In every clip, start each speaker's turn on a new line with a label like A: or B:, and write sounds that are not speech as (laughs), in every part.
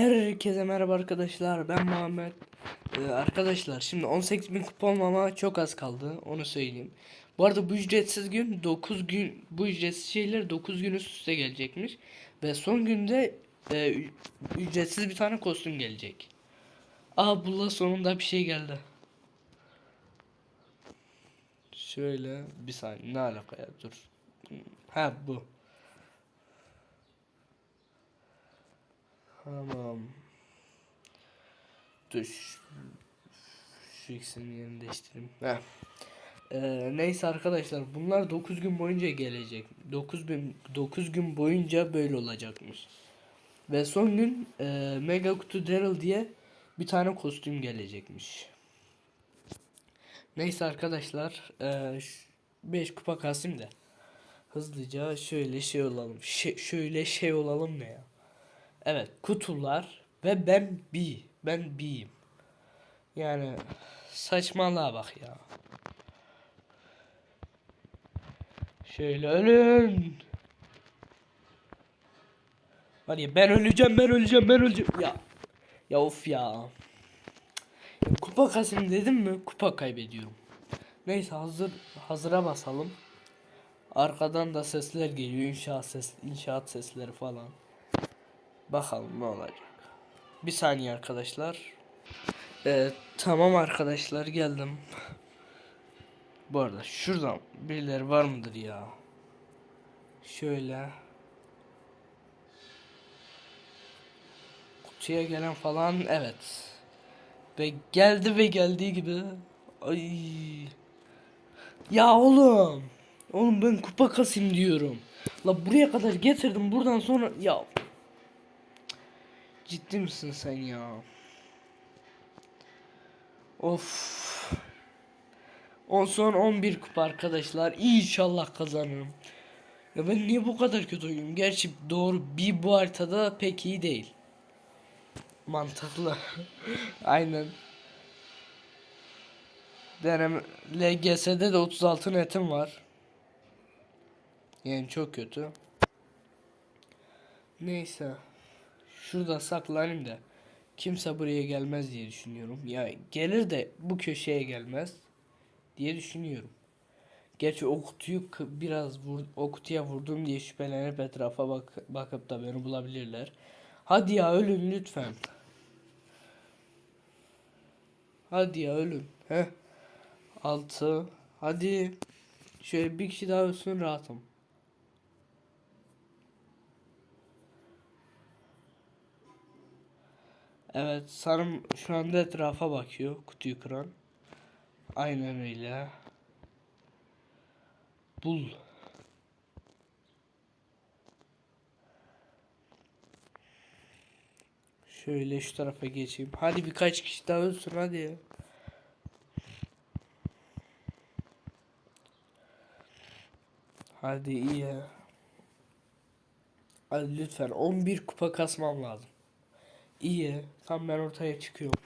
A: Herkese merhaba arkadaşlar ben Muhammed. Ee, Arkadaşlar şimdi 18.000 kupa olmama çok az kaldı onu söyleyeyim. Bu arada bu ücretsiz gün 9 gün bu ücretsiz şeyler 9 gün üst üste gelecekmiş. Ve son günde e, ücretsiz bir tane kostüm gelecek. Aa bulla sonunda bir şey geldi. Şöyle bir saniye ne alaka ya? Dur. Ha bu Tamam. Dur. Şu, ikisinin yerini değiştireyim. Heh. Ee, neyse arkadaşlar bunlar 9 gün boyunca gelecek. 9 bin 9 gün boyunca böyle olacakmış. Ve son gün e, Mega Kutu Daryl diye bir tane kostüm gelecekmiş. Neyse arkadaşlar 5 kupa kasayım da hızlıca şöyle şey olalım. Şey- şöyle şey olalım ne ya? Evet kutular ve ben B. Ben B'yim. Yani saçmalığa bak ya. Şöyle ölün. Ya ben öleceğim ben öleceğim ben öleceğim. Ya. Ya of ya. Kupa kasım dedim mi kupa kaybediyorum. Neyse hazır hazıra basalım. Arkadan da sesler geliyor inşaat ses inşaat sesleri falan. Bakalım ne olacak. Bir saniye arkadaşlar. Ee, tamam arkadaşlar geldim. Bu arada şuradan birileri var mıdır ya? Şöyle. Kutuya gelen falan evet. Ve geldi ve geldiği gibi. Ay. Ya oğlum. Oğlum ben kupa kasayım diyorum. La buraya kadar getirdim buradan sonra ya Ciddi misin sen ya? Of. On son 11 kupa arkadaşlar. İnşallah kazanırım. Ya ben niye bu kadar kötü oynuyorum? Gerçi doğru bir bu haritada pek iyi değil. Mantıklı. (laughs) Aynen. Denem LGS'de de 36 netim var. Yani çok kötü. Neyse. Şurada saklanayım da kimse buraya gelmez diye düşünüyorum. Ya gelir de bu köşeye gelmez diye düşünüyorum. Gerçi o kutuyu biraz vur, o kutuya vurdum diye şüphelenip etrafa bak, bakıp da beni bulabilirler. Hadi ya ölün lütfen. Hadi ya ölün. Heh. Altı. Hadi. Şöyle bir kişi daha ölsün rahatım. Evet sanırım şu anda etrafa bakıyor kutuyu kıran. Aynen öyle. Bul. Şöyle şu tarafa geçeyim. Hadi birkaç kişi daha ölsün hadi ya. Hadi iyi ya. Hadi lütfen 11 kupa kasmam lazım. İyi. Tam ben ortaya çıkıyorum.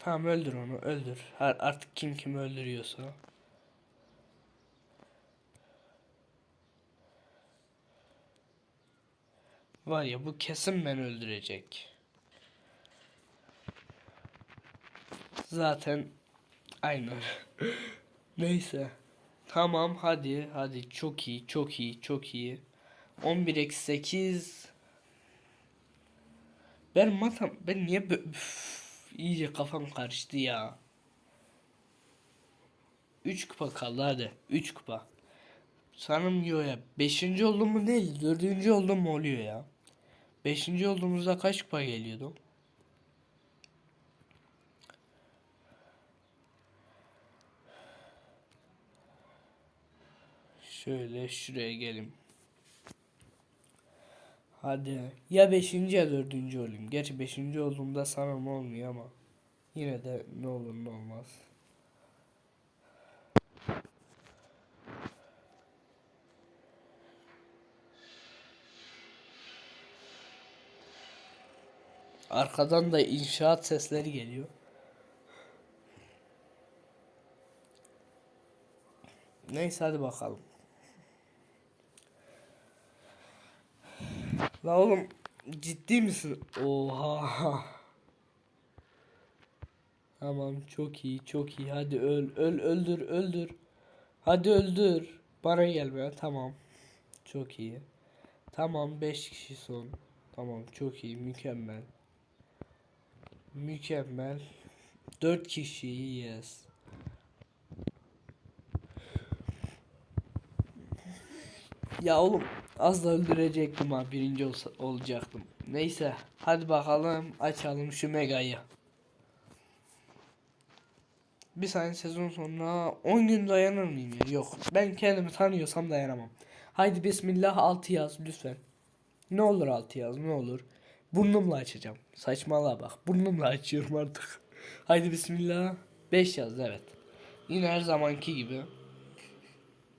A: Tamam öldür onu öldür. Artık kim kimi öldürüyorsa. Var ya bu kesin beni öldürecek. Zaten aynen. (laughs) Neyse. Tamam hadi hadi çok iyi çok iyi çok iyi. 11 eksi 8. Ben matam ben niye Üf, iyice kafam karıştı ya. 3 kupa kaldı hadi 3 kupa. Sanırım yo ya 5. oldum mu değil 4. oldum mu oluyor ya. 5. olduğumuzda kaç kupa geliyordu? Şöyle şuraya gelin. Hadi. Ya 5. ya 4. olayım. Gerçi 5. olduğumda sanırım olmuyor ama. Yine de ne olur ne olmaz. Arkadan da inşaat sesleri geliyor. Neyse hadi bakalım. La oğlum ciddi misin? Oha. Tamam çok iyi çok iyi hadi öl öl öldür öldür. Hadi öldür. Bana gelme tamam. Çok iyi. Tamam 5 kişi son. Tamam çok iyi mükemmel. Mükemmel. 4 kişi yes. Ya oğlum az da öldürecektim ha birinci olsa, olacaktım. Neyse hadi bakalım açalım şu megayı. Bir saniye sezon sonuna 10 gün dayanır mıyım ya? Yok ben kendimi tanıyorsam dayanamam. Haydi bismillah 6 yaz lütfen. Ne olur 6 yaz ne olur. Burnumla açacağım. Saçmalığa bak. Burnumla açıyorum artık. (laughs) Haydi bismillah. 5 yaz evet. Yine her zamanki gibi.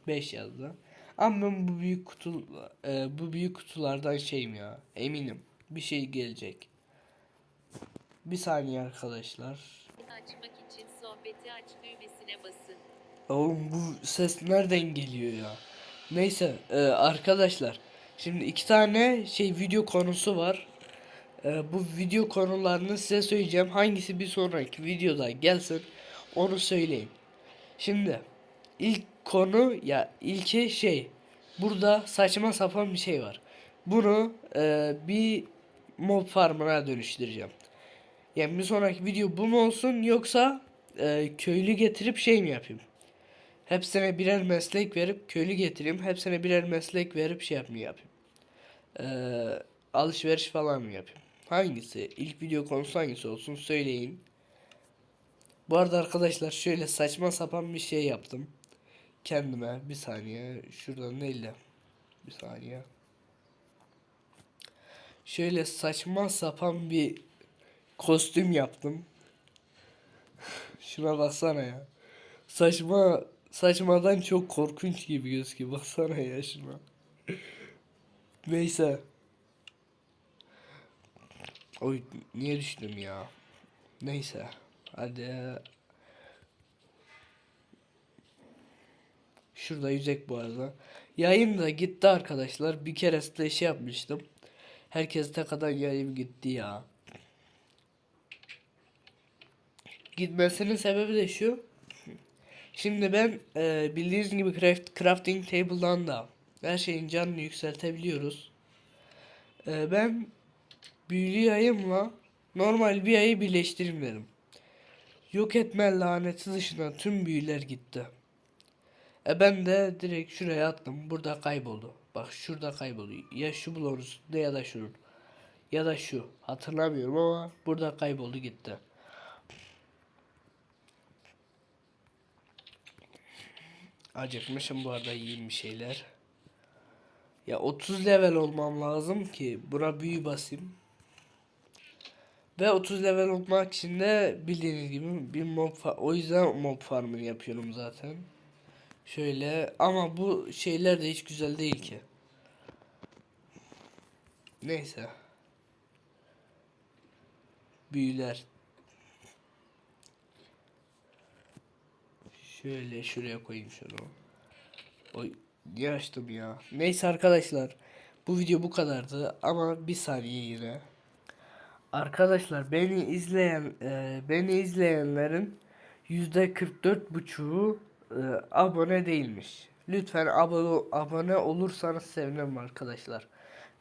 A: 5 yazdı. Ama ben bu büyük kutu e, bu büyük kutulardan şeyim ya. Eminim bir şey gelecek. Bir saniye arkadaşlar.
B: Açmak için sohbeti aç düğmesine basın.
A: Oğlum bu ses nereden geliyor ya? Neyse e, arkadaşlar. Şimdi iki tane şey video konusu var. E, bu video konularını size söyleyeceğim. Hangisi bir sonraki videoda gelsin onu söyleyin. Şimdi ilk konu ya ilki şey. Burada saçma sapan bir şey var. Bunu e, bir mob farmına dönüştüreceğim. Yani bir sonraki video bu mu olsun yoksa e, köylü getirip şey mi yapayım? Hepsine birer meslek verip köylü getireyim. Hepsine birer meslek verip şey yapmayı yapayım. Ee, alışveriş falan mı yapayım? Hangisi? İlk video konusu hangisi olsun söyleyin. Bu arada arkadaşlar şöyle saçma sapan bir şey yaptım. Kendime bir saniye şuradan neyle? Bir saniye. Şöyle saçma sapan bir kostüm yaptım. (laughs) Şuna baksana ya. Saçma saçmadan çok korkunç gibi gözüküyor. Baksana ya şuna. Neyse. Oy niye düştüm ya? Neyse. Hadi. Şurada yüzek bu arada. Yayın da gitti arkadaşlar. Bir keresinde şey yapmıştım. Herkes ne kadar yayım gitti ya. Gitmesinin sebebi de şu. Şimdi ben e, bildiğiniz gibi craft, crafting table'dan da her şeyin canını yükseltebiliyoruz. E, ben büyülü yayımla normal bir yayı birleştireyim dedim. Yok etme laneti dışında tüm büyüler gitti. E ben de direkt şuraya attım. Burada kayboldu. Bak şurada kayboldu. Ya şu bloğun üstünde ya da şunun. Ya da şu. Hatırlamıyorum ama burada kayboldu gitti. Acıkmışım bu arada yiyeyim bir şeyler. Ya 30 level olmam lazım ki buna büyü basayım. Ve 30 level olmak için de bildiğiniz gibi bir mob o yüzden mob farmını yapıyorum zaten. Şöyle ama bu şeyler de hiç güzel değil ki. Neyse. Büyüler. Şöyle şuraya koyayım şunu. Oy niye açtım ya? Neyse arkadaşlar. Bu video bu kadardı ama bir saniye yine. Arkadaşlar beni izleyen e, beni izleyenlerin yüzde 44 buçuğu e, abone değilmiş. Lütfen abone abone olursanız sevinirim arkadaşlar.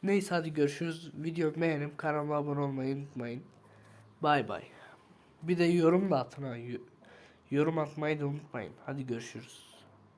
A: Neyse hadi görüşürüz. Video beğenip kanalıma abone olmayı unutmayın. Bay bay. Bir de yorum da atın. Yorum atmayı da unutmayın. Hadi görüşürüz.